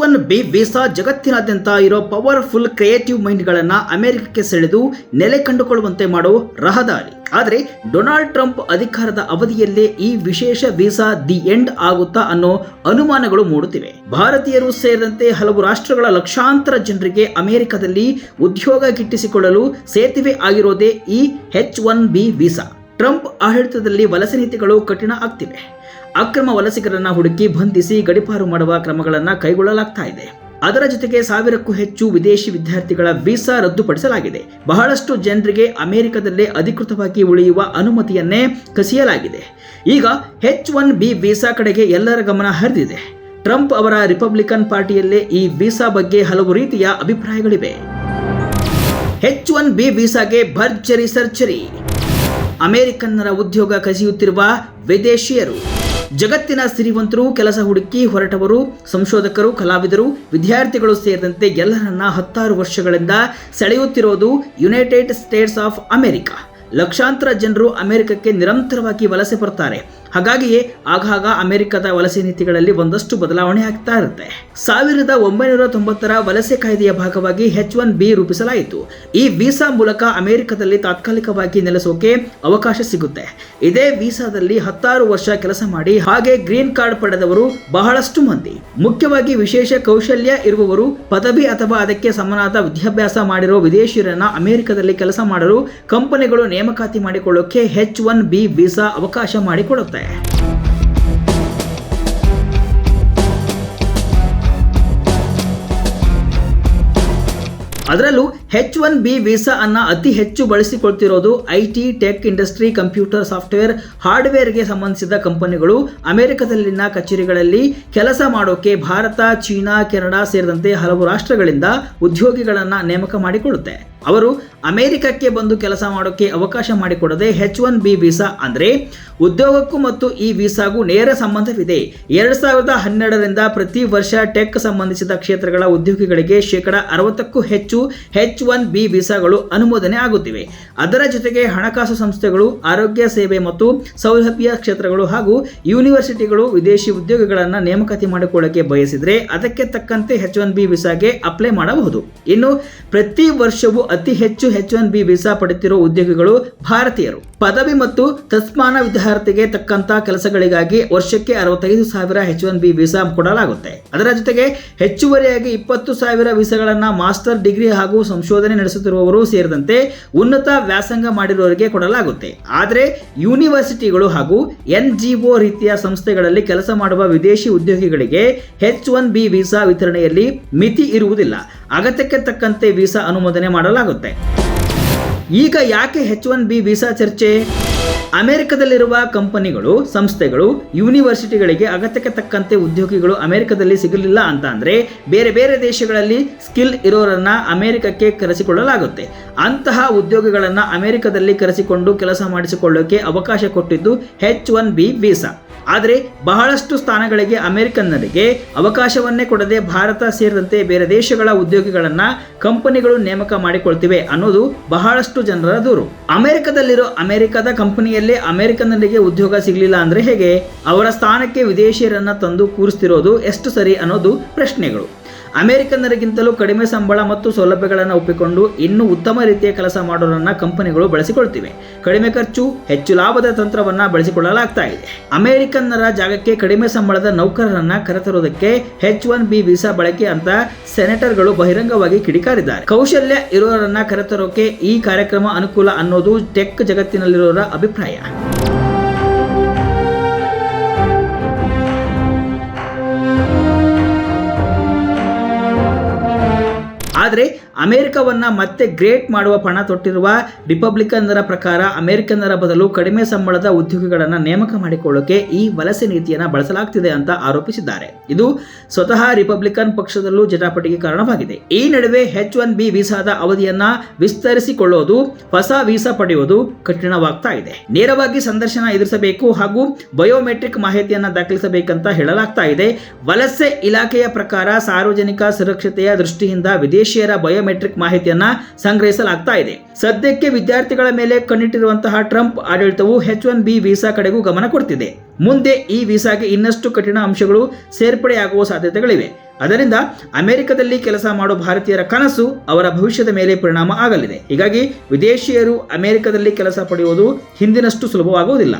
One B visa ಜಗತ್ತಿನಾದ್ಯಂತ ಇರೋ powerful creative ಮೈಂಡ್ಗಳನ್ನ ಅಮೆರಿಕಕ್ಕೆ ಸೆಳೆದು ನೆಲೆ ಕಂಡುಕೊಳ್ಳುವಂತೆ ಮಾಡೋ ರಹದಾರಿ. ಆದರೆ ಡೊನಾಲ್ಡ್ ಟ್ರಂಪ್ ಅಧಿಕಾರದ ಅವಧಿಯಲ್ಲೇ ಈ ವಿಶೇಷ ವೀಸಾ ದಿ ಎಂಡ್ ಆಗುತ್ತಾ ಅನ್ನೋ ಅನುಮಾನಗಳು ಮೂಡುತ್ತಿವೆ. ಭಾರತೀಯರು ಸೇರಿದಂತೆ ಹಲವು ರಾಷ್ಟ್ರಗಳ ಲಕ್ಷಾಂತರ ಜನರಿಗೆ ಅಮೆರಿಕದಲ್ಲಿ ಉದ್ಯೋಗ ಗಿಟ್ಟಿಸಿಕೊಳ್ಳಲು ಸೇತುವೆ ಆಗಿರೋದೇ ಈ H one B visa. Trump ಆಡಳಿತದಲ್ಲಿ ವಲಸೆ ನೀತಿಗಳು ಕಠಿಣ ಆಗ್ತಿವೆ. ಅಕ್ರಮ ವಲಸಿಗರನ್ನ ಹುಡುಕಿ ಬಂಧಿಸಿ ಗಡಿಪಾರು ಮಾಡುವ ಕ್ರಮಗಳನ್ನು ಕೈಗೊಳ್ಳಲಾಗ್ತಾ ಇದೆ. ಅದರ ಜೊತೆಗೆ ಸಾವಿರಕ್ಕೂ ಹೆಚ್ಚು ವಿದೇಶಿ ವಿದ್ಯಾರ್ಥಿಗಳ ವೀಸಾ ರದ್ದುಪಡಿಸಲಾಗಿದೆ. ಬಹಳಷ್ಟು ಜನರಿಗೆ ಅಮೆರಿಕದಲ್ಲೇ ಅಧಿಕೃತವಾಗಿ ಉಳಿಯುವ ಅನುಮತಿಯನ್ನೇ ಕಸಿಯಲಾಗಿದೆ. ಈಗ ಹೆಚ್ ಒನ್ ಬಿ ವೀಸಾ ಕಡೆಗೆ ಎಲ್ಲರ ಗಮನ ಹರಿದಿದೆ. ಟ್ರಂಪ್ ಅವರ ರಿಪಬ್ಲಿಕನ್ ಪಾರ್ಟಿಯಲ್ಲೇ ಈ ವೀಸಾ ಬಗ್ಗೆ ಹಲವು ರೀತಿಯ ಅಭಿಪ್ರಾಯಗಳಿವೆ. ಹೆಚ್ ಒನ್ ಬಿ ವೀಸಾಗೆ ಭರ್ಜರಿ ಸರ್ಜರಿ. ಅಮೆರಿಕನ್ನರ ಉದ್ಯೋಗ ಕಸಿಯುತ್ತಿರುವ ವಿದೇಶಿಯರು. ಜಗತ್ತಿನ ಸಿರಿವಂತರು, ಕೆಲಸ ಹುಡುಕಿ ಹೊರಟವರು, ಸಂಶೋಧಕರು, ಕಲಾವಿದರು, ವಿದ್ಯಾರ್ಥಿಗಳು ಸೇರಿದಂತೆ ಎಲ್ಲರನ್ನ ಹತ್ತಾರು ವರ್ಷಗಳಿಂದ ಸೆಳೆಯುತ್ತಿರೋದು ಯುನೈಟೆಡ್ ಸ್ಟೇಟ್ಸ್ ಆಫ್ ಅಮೆರಿಕ ಲಕ್ಷಾಂತರ ಜನರು ಅಮೆರಿಕಕ್ಕೆ ನಿರಂತರವಾಗಿ ವಲಸೆ ಬರ್ತಾರೆ. ಹಾಗಾಗಿಯೇ ಆಗಾಗ ಅಮೆರಿಕದ ವಲಸೆ ನೀತಿಗಳಲ್ಲಿ ಒಂದಷ್ಟು ಬದಲಾವಣೆ ಆಗ್ತಾ ಇರುತ್ತೆ. ಸಾವಿರದ ಒಂಬೈನೂರ ತೊಂಬತ್ತರ ವಲಸೆ ಕಾಯ್ದೆಯ ಭಾಗವಾಗಿ ಹೆಚ್ ಒನ್ ಬಿ ರೂಪಿಸಲಾಯಿತು. ಈ ವೀಸಾ ಮೂಲಕ ಅಮೆರಿಕದಲ್ಲಿ ತಾತ್ಕಾಲಿಕವಾಗಿ ನೆಲೆಸೋಕೆ ಅವಕಾಶ ಸಿಗುತ್ತೆ. ಇದೇ ವೀಸಾದಲ್ಲಿ ಹತ್ತಾರು ವರ್ಷ ಕೆಲಸ ಮಾಡಿ ಹಾಗೆ ಗ್ರೀನ್ ಕಾರ್ಡ್ ಪಡೆದವರು ಬಹಳಷ್ಟು ಮಂದಿ. ಮುಖ್ಯವಾಗಿ ವಿಶೇಷ ಕೌಶಲ್ಯ ಇರುವವರು, ಪದವಿ ಅಥವಾ ಅದಕ್ಕೆ ಸಮನಾದ ವಿದ್ಯಾಭ್ಯಾಸ ಮಾಡಿರೋ ವಿದೇಶಿಯರನ್ನ ಅಮೆರಿಕದಲ್ಲಿ ಕೆಲಸ ಮಾಡಲು ಕಂಪನಿಗಳು ನೇಮಕಾತಿ ಮಾಡಿಕೊಳ್ಳೋಕೆ ಹೆಚ್ ಒನ್ ಬಿ ವೀಸಾ ಅವಕಾಶ ಮಾಡಿಕೊಡುತ್ತೆ. there. ಅದರಲ್ಲೂ ಹೆಚ್ ಒನ್ ಬಿ ವೀಸಾ ಅನ್ನ ಅತಿ ಹೆಚ್ಚು ಬಳಸಿಕೊಳ್ತಿರೋದು I T tech industry computer software ಹಾರ್ಡ್ವೇರ್ಗೆ ಸಂಬಂಧಿಸಿದ ಕಂಪನಿಗಳು. ಅಮೆರಿಕದಲ್ಲಿನ ಕಚೇರಿಗಳಲ್ಲಿ ಕೆಲಸ ಮಾಡೋಕೆ ಭಾರತ, ಚೀನಾ, ಕೆನಡಾ ಸೇರಿದಂತೆ ಹಲವು ರಾಷ್ಟ್ರಗಳಿಂದ ಉದ್ಯೋಗಿಗಳನ್ನ ನೇಮಕ ಮಾಡಿಕೊಳ್ಳುತ್ತೆ. ಅವರು ಅಮೆರಿಕಕ್ಕೆ ಬಂದು ಕೆಲಸ ಮಾಡೋಕೆ ಅವಕಾಶ ಮಾಡಿಕೊಡದೆ ಹೆಚ್ ಒನ್ ಬಿ ವೀಸಾ ಅಂದ್ರೆ ಉದ್ಯೋಗಕ್ಕೂ ಮತ್ತು ಈ ವೀಸಾಗೂ ನೇರ ಸಂಬಂಧವಿದೆ. ಎರಡ್ ಸಾವಿರದ ಹನ್ನೆರಡರಿಂದ ಪ್ರತಿ ವರ್ಷ ಟೆಕ್ ಸಂಬಂಧಿಸಿದ ಕ್ಷೇತ್ರಗಳ ಉದ್ಯೋಗಿಗಳಿಗೆ ಶೇಕಡ ಅರವತ್ತಕ್ಕೂ ಹೆಚ್ಚು ಎಚ್ ಒನ್ ಬಿ ವೀಸಾಗಳು ಅನುಮೋದನೆ ಆಗುತ್ತಿವೆ. ಅದರ ಜೊತೆಗೆ ಹಣಕಾಸು ಸಂಸ್ಥೆಗಳು, ಆರೋಗ್ಯ ಸೇವೆ ಮತ್ತು ಸೌಲಭ್ಯ ಕ್ಷೇತ್ರಗಳು ಹಾಗೂ ಯೂನಿವರ್ಸಿಟಿಗಳು ವಿದೇಶಿ ಉದ್ಯೋಗಿಗಳನ್ನು ನೇಮಕಾತಿ ಮಾಡಿಕೊಳ್ಳಕ್ಕೆ ಬಯಸಿದರೆ ಅದಕ್ಕೆ ತಕ್ಕಂತೆ ಹೆಚ್ ಒನ್ ಬಿ ವೀಸಾಗೆ ಅಪ್ಲೈ ಮಾಡಬಹುದು. ಇನ್ನು ಪ್ರತಿ ವರ್ಷವೂ ಅತಿ ಹೆಚ್ಚು ಹೆಚ್ ಒನ್ ಬಿ ವೀಸಾ ಪಡೆಯುತ್ತಿರುವ ಉದ್ಯೋಗಿಗಳು ಭಾರತೀಯರು. ಪದವಿ ಮತ್ತು ತಸ್ಮಾನ ವಿದ್ಯಾರ್ಥಿಗೆ ತಕ್ಕಂತ ಕೆಲಸಗಳಿಗಾಗಿ ವರ್ಷಕ್ಕೆ ಅರವತ್ತೈದು ಸಾವಿರ ಹೆಚ್ ಒನ್ ಬಿ ವೀಸಾ ಕೊಡಲಾಗುತ್ತೆ. ಅದರ ಜೊತೆಗೆ ಹೆಚ್ಚುವರಿಯಾಗಿ ಇಪ್ಪತ್ತು ಸಾವಿರ ವೀಸಾಗಳನ್ನ ಮಾಸ್ಟರ್ ಡಿಗ್ರಿ ಹಾಗೂ ಸಂಶೋಧನೆ ನಡೆಸುತ್ತಿರುವವರು ಸೇರಿದಂತೆ ಉನ್ನತ ವ್ಯಾಸಂಗ ಮಾಡಿರುವವರಿಗೆ ಕೊಡಲಾಗುತ್ತೆ. ಆದರೆ ಯೂನಿವರ್ಸಿಟಿಗಳು ಹಾಗೂ ಎನ್ ಜಿ ಒ ರೀತಿಯ ಸಂಸ್ಥೆಗಳಲ್ಲಿ ಕೆಲಸ ಮಾಡುವ ವಿದೇಶಿ ಉದ್ಯೋಗಿಗಳಿಗೆ ಹೆಚ್ ಒನ್ ಬಿ ವೀಸಾ ವಿತರಣೆಯಲ್ಲಿ ಮಿತಿ ಇರುವುದಿಲ್ಲ. ಅಗತ್ಯಕ್ಕೆ ತಕ್ಕಂತೆ ವೀಸಾ ಅನುಮೋದನೆ ಮಾಡಲಾಗುತ್ತೆ. ಈಗ ಯಾಕೆ ಹೆಚ್ ಒನ್ ಬಿ ವೀಸಾ ಚರ್ಚೆ? ಅಮೆರಿಕದಲ್ಲಿರುವ ಕಂಪನಿಗಳು, ಸಂಸ್ಥೆಗಳು, ಯೂನಿವರ್ಸಿಟಿಗಳಿಗೆ ಅಗತ್ಯಕ್ಕೆ ತಕ್ಕಂತೆ ಉದ್ಯೋಗಿಗಳು ಅಮೆರಿಕದಲ್ಲಿ ಸಿಗಲಿಲ್ಲ ಅಂತ ಅಂದರೆ ಬೇರೆ ಬೇರೆ ದೇಶಗಳಲ್ಲಿ ಸ್ಕಿಲ್ ಇರೋರನ್ನು ಅಮೆರಿಕಕ್ಕೆ ಕರೆಸಿಕೊಳ್ಳಲಾಗುತ್ತೆ. ಅಂತಹ ಉದ್ಯೋಗಿಗಳನ್ನ ಅಮೆರಿಕದಲ್ಲಿ ಕರೆಸಿಕೊಂಡು ಕೆಲಸ ಮಾಡಿಸಿಕೊಳ್ಳೋಕೆ ಅವಕಾಶ ಕೊಟ್ಟಿದ್ದು ಹೆಚ್ ಒನ್ ಬಿ ವೀಸಾ ಆದರೆ ಬಹಳಷ್ಟು ಸ್ಥಾನಗಳಿಗೆ ಅಮೆರಿಕನ್ನರಿಗೆ ಅವಕಾಶವನ್ನೇ ಕೊಡದೆ ಭಾರತ ಸೇರಿದಂತೆ ಬೇರೆ ದೇಶಗಳ ಉದ್ಯೋಗಿಗಳನ್ನು ಕಂಪನಿಗಳು ನೇಮಕ ಮಾಡಿಕೊಳ್ತಿವೆ ಅನ್ನೋದು ಬಹಳಷ್ಟು ಜನರ ದೂರು. ಅಮೆರಿಕದಲ್ಲಿರೋ ಅಮೆರಿಕದ ಕಂಪನಿಯಲ್ಲೇ ಅಮೆರಿಕನ್ನರಿಗೆ ಉದ್ಯೋಗ ಸಿಗಲಿಲ್ಲ ಅಂದ್ರೆ ಹೇಗೆ? ಅವರ ಸ್ಥಾನಕ್ಕೆ ವಿದೇಶಿಯರನ್ನ ತಂದು ಕೂರಿಸ್ತಿರೋದು ಎಷ್ಟು ಸರಿ ಅನ್ನೋದು ಪ್ರಶ್ನೆಗಳು. ಅಮೆರಿಕನ್ನರಿಗಿಂತಲೂ ಕಡಿಮೆ ಸಂಬಳ ಮತ್ತು ಸೌಲಭ್ಯಗಳನ್ನು ಒಪ್ಪಿಕೊಂಡು ಇನ್ನೂ ಉತ್ತಮ ರೀತಿಯ ಕೆಲಸ ಮಾಡೋರನ್ನು ಕಂಪನಿಗಳು ಬಳಸಿಕೊಳ್ತಿವೆ. ಕಡಿಮೆ ಖರ್ಚು, ಹೆಚ್ಚು ಲಾಭದ ತಂತ್ರವನ್ನ ಬಳಸಿಕೊಳ್ಳಲಾಗ್ತಾ ಇದೆ. ಅಮೆರಿಕನ್ನರ ಜಾಗಕ್ಕೆ ಕಡಿಮೆ ಸಂಬಳದ ನೌಕರರನ್ನ ಕರೆತರುವುದಕ್ಕೆ ಹೆಚ್ ಒನ್ ಬಿ ವೀಸಾ ಬಳಕೆ ಅಂತ ಸೆನೆಟರ್ಗಳು ಬಹಿರಂಗವಾಗಿ ಕಿಡಿಕಾರಿದ್ದಾರೆ. ಕೌಶಲ್ಯ ಇರೋರನ್ನ ಕರೆತರೋಕೆ ಈ ಕಾರ್ಯಕ್ರಮ ಅನುಕೂಲ ಅನ್ನೋದು ಟೆಕ್ ಜಗತ್ತಿನಲ್ಲಿರೋರ ಅಭಿಪ್ರಾಯ. ಆದರೆ ಅಮೆರಿಕವನ್ನ ಮತ್ತೆ ಗ್ರೇಟ್ ಮಾಡುವ ಪಣ ತೊಟ್ಟಿರುವ ರಿಪಬ್ಲಿಕನ್ನರ ಪ್ರಕಾರ ಅಮೆರಿಕನ್ನರ ಬದಲು ಕಡಿಮೆ ಸಂಬಳದ ಉದ್ಯೋಗಿಗಳನ್ನು ನೇಮಕ ಮಾಡಿಕೊಳ್ಳೋಕೆ ಈ ವಲಸೆ ನೀತಿಯನ್ನು ಬಳಸಲಾಗ್ತಿದೆ ಅಂತ ಆರೋಪಿಸಿದ್ದಾರೆ. ಇದು ಸ್ವತಃ ರಿಪಬ್ಲಿಕನ್ ಪಕ್ಷದಲ್ಲೂ ಜಟಾಪಟಿಗೆ ಕಾರಣವಾಗಿದೆ. ಈ ನಡುವೆ ಹೆಚ್ ಒನ್ ಬಿ ವೀಸಾದ ಅವಧಿಯನ್ನ ವಿಸ್ತರಿಸಿಕೊಳ್ಳೋದು, ಹೊಸ ವೀಸಾ ಪಡೆಯುವುದು ಕಠಿಣವಾಗ್ತಾ ಇದೆ. ನೇರವಾಗಿ ಸಂದರ್ಶನ ಎದುರಿಸಬೇಕು ಹಾಗೂ ಬಯೋಮೆಟ್ರಿಕ್ ಮಾಹಿತಿಯನ್ನ ದಾಖಲಿಸಬೇಕಂತ ಹೇಳಲಾಗ್ತಾ ಇದೆ. ವಲಸೆ ಇಲಾಖೆಯ ಪ್ರಕಾರ ಸಾರ್ವಜನಿಕ ಸುರಕ್ಷತೆಯ ದೃಷ್ಟಿಯಿಂದ ವಿದೇಶಿಯರ ಬಯೋಮೆಟ್ರಿಕ್ ಮಾಹಿತಿಯನ್ನ ಸಂಗ್ರಹಿಸಲಾಗ್ತಾ ಇದೆ. ಸದ್ಯಕ್ಕೆ ವಿದ್ಯಾರ್ಥಿಗಳ ಮೇಲೆ ಕಣ್ಣಿಟ್ಟಿರುವಂತಹ ಟ್ರಂಪ್ ಆಡಳಿತವು ಹೆಚ್ ಒನ್ ಬಿ ವೀಸಾ ಕಡೆಗೂ ಗಮನ ಕೊಡ್ತಿದೆ. ಮುಂದೆ ಈ ವೀಸಾಗೆ ಇನ್ನಷ್ಟು ಕಠಿಣ ಅಂಶಗಳು ಸೇರ್ಪಡೆಯಾಗುವ ಸಾಧ್ಯತೆಗಳಿವೆ. ಅದರಿಂದ ಅಮೆರಿಕದಲ್ಲಿ ಕೆಲಸ ಮಾಡುವ ಭಾರತೀಯರ ಕನಸು ಅವರ ಭವಿಷ್ಯದ ಮೇಲೆ ಪರಿಣಾಮ ಆಗಲಿದೆ. ಹೀಗಾಗಿ ವಿದೇಶಿಯರು ಅಮೆರಿಕದಲ್ಲಿ ಕೆಲಸ ಪಡೆಯುವುದು ಹಿಂದಿನಷ್ಟು ಸುಲಭವಾಗುವುದಿಲ್ಲ.